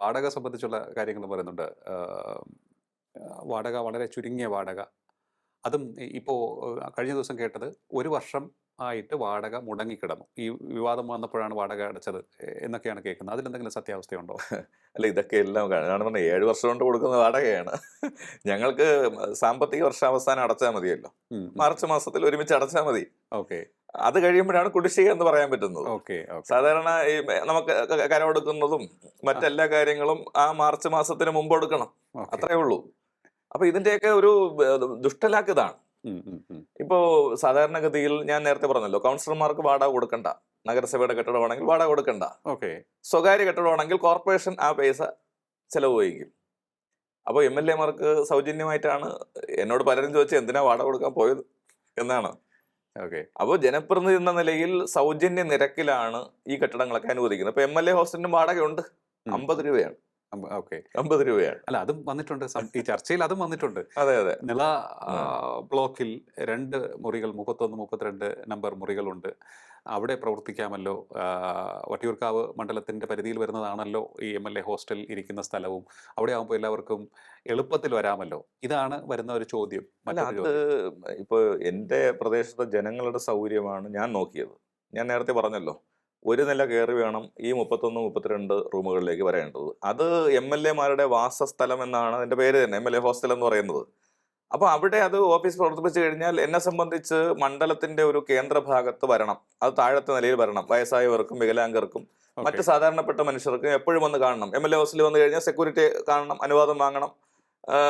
വാടക സംബന്ധിച്ചുള്ള കാര്യങ്ങൾ പറയുന്നുണ്ട്. വാടക വളരെ ചുരുങ്ങിയ വാടക. അതും ഇപ്പോൾ ഇപ്പോ കഴിഞ്ഞ ദിവസം കേട്ടത് ഒരു വർഷം ആയിട്ട് വാടക മുടങ്ങിക്കിടന്നു. ഈ വിവാദം വന്നപ്പോഴാണ് വാടക അടച്ചത് എന്നൊക്കെയാണ് കേൾക്കുന്നത്. അതിലെന്തെങ്കിലും സത്യാവസ്ഥയുണ്ടോ? അല്ല ഇതൊക്കെ എല്ലാം ഞാൻ പറഞ്ഞ ഏഴ് വർഷം കൊണ്ട് കൊടുക്കുന്ന വാടകയാണ്. ഞങ്ങൾക്ക് സാമ്പത്തിക വർഷാവസാനം അടച്ചാൽ മതിയല്ലോ. മാർച്ച് മാസത്തിൽ ഒരുമിച്ച് അടച്ചാൽ മതി. ഓക്കെ. അത് കഴിയുമ്പോഴാണ് കുടിശ്ശിക എന്ന് പറയാൻ പറ്റുന്നത്. സാധാരണ ഈ നമുക്ക് കരമെടുക്കുന്നതും മറ്റെല്ലാ കാര്യങ്ങളും ആ മാർച്ച് മാസത്തിന് മുമ്പ് എടുക്കണം. അത്രേ ഉള്ളൂ. അപ്പൊ ഇതിന്റെയൊക്കെ ഒരു ഏർ, ദുഷ്ടലാക്ക് ഇതാണ് ഉം, ഉം, ഉം. ഇപ്പോ സാധാരണഗതിയിൽ ഞാൻ നേരത്തെ പറഞ്ഞല്ലോ കൗൺസിലർമാർക്ക് വാടക കൊടുക്കണ്ട. നഗരസഭയുടെ കെട്ടിടമാണെങ്കിൽ വാടക കൊടുക്കണ്ട. ഓക്കെ. സ്വകാര്യ കെട്ടിടമാണെങ്കിൽ കോർപ്പറേഷൻ ആ പൈസ ചെലവ് വഹിക്കും. അപ്പോൾ എം എൽ എമാർക്ക് സൗജന്യമായിട്ടാണ് എന്നോട് പലരും ചോദിച്ചത് എന്തിനാ വാടക കൊടുക്കാൻ പോയത്? എന്നാണ്. ഓക്കെ. അപ്പോൾ ജനപ്രതിനിധി എന്ന നിലയിൽ സൗജന്യ നിരക്കിലാണ് ഈ കെട്ടിടങ്ങളൊക്കെ അനുവദിക്കുന്നത്. ഇപ്പൊ എം എൽ എ ഹോസ്റ്റലിന് വാടകയുണ്ട്. അമ്പത് രൂപയാണ്. ഓക്കെ. അമ്പത് രൂപയാണ്. അല്ല അതും വന്നിട്ടുണ്ട്. ഈ ചർച്ചയിൽ അതും വന്നിട്ടുണ്ട്. അതെ അതെ. നില ബ്ലോക്കിൽ രണ്ട് മുറികൾ മുപ്പത്തൊന്ന് മുപ്പത്തിരണ്ട് നമ്പർ മുറികളുണ്ട്. അവിടെ പ്രവർത്തിക്കാമല്ലോ. വട്ടിയൂർക്കാവ് മണ്ഡലത്തിന്റെ പരിധിയിൽ വരുന്നതാണല്ലോ ഈ എം എൽ എ ഹോസ്റ്റൽ ഇരിക്കുന്ന സ്ഥലവും. അവിടെ ആകുമ്പോൾ എല്ലാവർക്കും എളുപ്പത്തിൽ വരാമല്ലോ. ഇതാണ് വരുന്ന ഒരു ചോദ്യം. അത് ചോദ്യം. ഇപ്പൊ എന്റെ പ്രദേശത്തെ ജനങ്ങളുടെ സൗകര്യമാണ് ഞാൻ നോക്കിയത്. ഞാൻ നേരത്തെ പറഞ്ഞല്ലോ. ഒരു നില കയറി വേണം ഈ മുപ്പത്തൊന്ന് മുപ്പത്തിരണ്ട് റൂമുകളിലേക്ക് വരേണ്ടത്. അത് എം എൽ എമാരുടെ വാസസ്ഥലം എന്നാണ് അതിന്റെ പേര് തന്നെ എം എൽ എ ഹോസ്റ്റൽ എന്ന് പറയുന്നത്. അപ്പോൾ അവിടെ അത് ഓഫീസ് പ്രവർത്തിപ്പിച്ചു കഴിഞ്ഞാൽ എന്നെ സംബന്ധിച്ച് മണ്ഡലത്തിന്റെ ഒരു കേന്ദ്ര ഭാഗത്ത് വരണം. അത് താഴത്തെ നിലയിൽ വരണം. വയസ്സായവർക്കും വികലാംഗർക്കും മറ്റ് സാധാരണപ്പെട്ട മനുഷ്യർക്കും എപ്പോഴും വന്ന് കാണണം. എം എൽ എ ഹോസ്റ്റലിൽ വന്നു കഴിഞ്ഞാൽ സെക്യൂരിറ്റി കാണണം അനുവാദം വാങ്ങണം.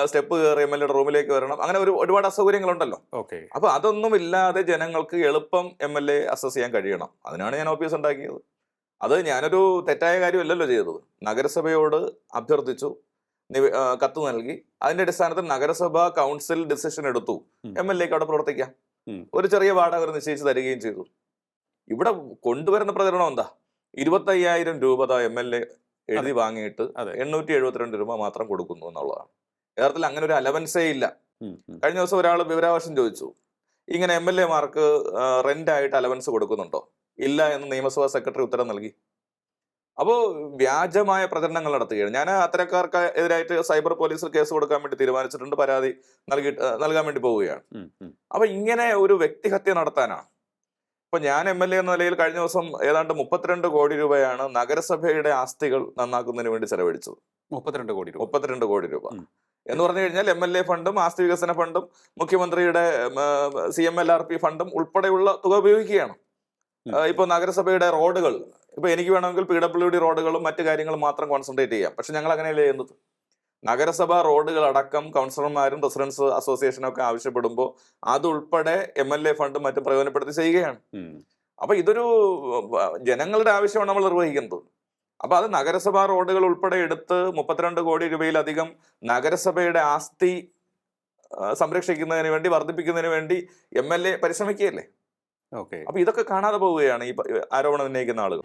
സ്റ്റെപ്പ് കയറി എം എൽ എയുടെ റൂമിലേക്ക് വരണം. അങ്ങനെ ഒരു ഒരുപാട് അസൗകര്യങ്ങളുണ്ടല്ലോ. ഓക്കെ. അപ്പൊ അതൊന്നും ഇല്ലാതെ ജനങ്ങൾക്ക് എളുപ്പം എം എൽ എ അസസ് ചെയ്യാൻ കഴിയണം. അതിനാണ് ഞാൻ ഓഫീസ് ഉണ്ടാക്കിയത്. അത് ഞാനൊരു തെറ്റായ കാര്യമല്ലല്ലോ ചെയ്തത്. നഗരസഭയോട് അഭ്യർത്ഥിച്ചു. കത്ത് നൽകി. അതിന്റെ അടിസ്ഥാനത്തിൽ നഗരസഭ കൗൺസിൽ ഡിസിഷൻ എടുത്തു. എം എൽ എക്ക് അവിടെ പ്രവർത്തിക്കാം. ഒരു ചെറിയ വാടക അവർ നിശ്ചയിച്ച് തരികയും ചെയ്തു. ഇവിടെ കൊണ്ടുവരുന്ന പ്രചരണം എന്താ? ഇരുപത്തയ്യായിരം രൂപ എം എൽ എ എഴുതി വാങ്ങിയിട്ട് എണ്ണൂറ്റി എഴുപത്തിരണ്ട് രൂപ മാത്രം കൊടുക്കുന്നു എന്നുള്ളതാണ്. യഥാർത്ഥത്തിൽ അങ്ങനെ ഒരു അലവൻസേ ഇല്ല. കഴിഞ്ഞ ദിവസം ഒരാൾ വിവരാവകാശം ചോദിച്ചു. ഇങ്ങനെ എം എൽ എമാർക്ക് റെന്റ് ആയിട്ട് അലവൻസ് കൊടുക്കുന്നുണ്ടോ? ഇല്ല എന്ന് നിയമസഭാ സെക്രട്ടറി ഉത്തരം നൽകി. അപ്പോൾ വ്യാജമായ പ്രചരണങ്ങൾ നടത്തുകയാണ്. ഞാൻ അത്തരക്കാർക്ക് എതിരായിട്ട് സൈബർ പോലീസിൽ കേസ് കൊടുക്കാൻ വേണ്ടി തീരുമാനിച്ചിട്ടുണ്ട്. പരാതി നൽകി നൽകാൻ വേണ്ടി പോവുകയാണ്. അപ്പൊ ഇങ്ങനെ ഒരു വ്യക്തിഹത്യ നടത്താനാണ്. ഇപ്പൊ ഞാൻ എം എൽ എ എന്ന നിലയിൽ കഴിഞ്ഞ ദിവസം ഏതാണ്ട് മുപ്പത്തിരണ്ട് കോടി രൂപയാണ് നഗരസഭയുടെ ആസ്തികൾ നന്നാക്കുന്നതിന് വേണ്ടി ചെലവഴിച്ചത്. മുപ്പത്തിരണ്ട് കോടി രൂപ. മുപ്പത്തിരണ്ട് കോടി രൂപ. എന്ന് പറഞ്ഞു കഴിഞ്ഞാൽ എം എൽ എ ഫണ്ടും ആസ്തി വികസന ഫണ്ടും മുഖ്യമന്ത്രിയുടെ C M L R P ഫണ്ടും ഉൾപ്പെടെയുള്ള തുക ഉപയോഗിക്കുകയാണ്. ഇപ്പോൾ ഇപ്പൊ നഗരസഭയുടെ റോഡുകൾ ഇപ്പൊ എനിക്ക് വേണമെങ്കിൽ പി ഡബ്ല്യു ഡി റോഡുകളും മറ്റു കാര്യങ്ങളും മാത്രം കോൺസെൻട്രേറ്റ് ചെയ്യാം. പക്ഷെ ഞങ്ങൾ അങ്ങനെയല്ല ചെയ്യുന്നത്? നഗരസഭ റോഡുകൾ അടക്കം കൗൺസിലർമാരും റെസിഡൻസ് അസോസിയേഷനും ഒക്കെ ആവശ്യപ്പെടുമ്പോൾ അതുൾപ്പെടെ എം എൽ എ ഫണ്ടും മറ്റും പ്രയോജനപ്പെടുത്തി ചെയ്യുകയാണ്. അപ്പൊ ഇതൊരു ജനങ്ങളുടെ ആവശ്യമാണ് നമ്മൾ നിർവഹിക്കുന്നത്. അപ്പൊ അത് നഗരസഭാ റോഡുകൾ ഉൾപ്പെടെ എടുത്ത് മുപ്പത്തിരണ്ട് കോടി രൂപയിലധികം നഗരസഭയുടെ ആസ്തി സംരക്ഷിക്കുന്നതിന് വേണ്ടി വർദ്ധിപ്പിക്കുന്നതിന് വേണ്ടി എം എൽ എ പരിശ്രമിക്കുകയല്ലേ? ഓക്കെ. അപ്പൊ ഇതൊക്കെ കാണാതെ പോവുകയാണ് ഈ ആരോപണം ഉന്നയിക്കുന്ന ആളുകൾ.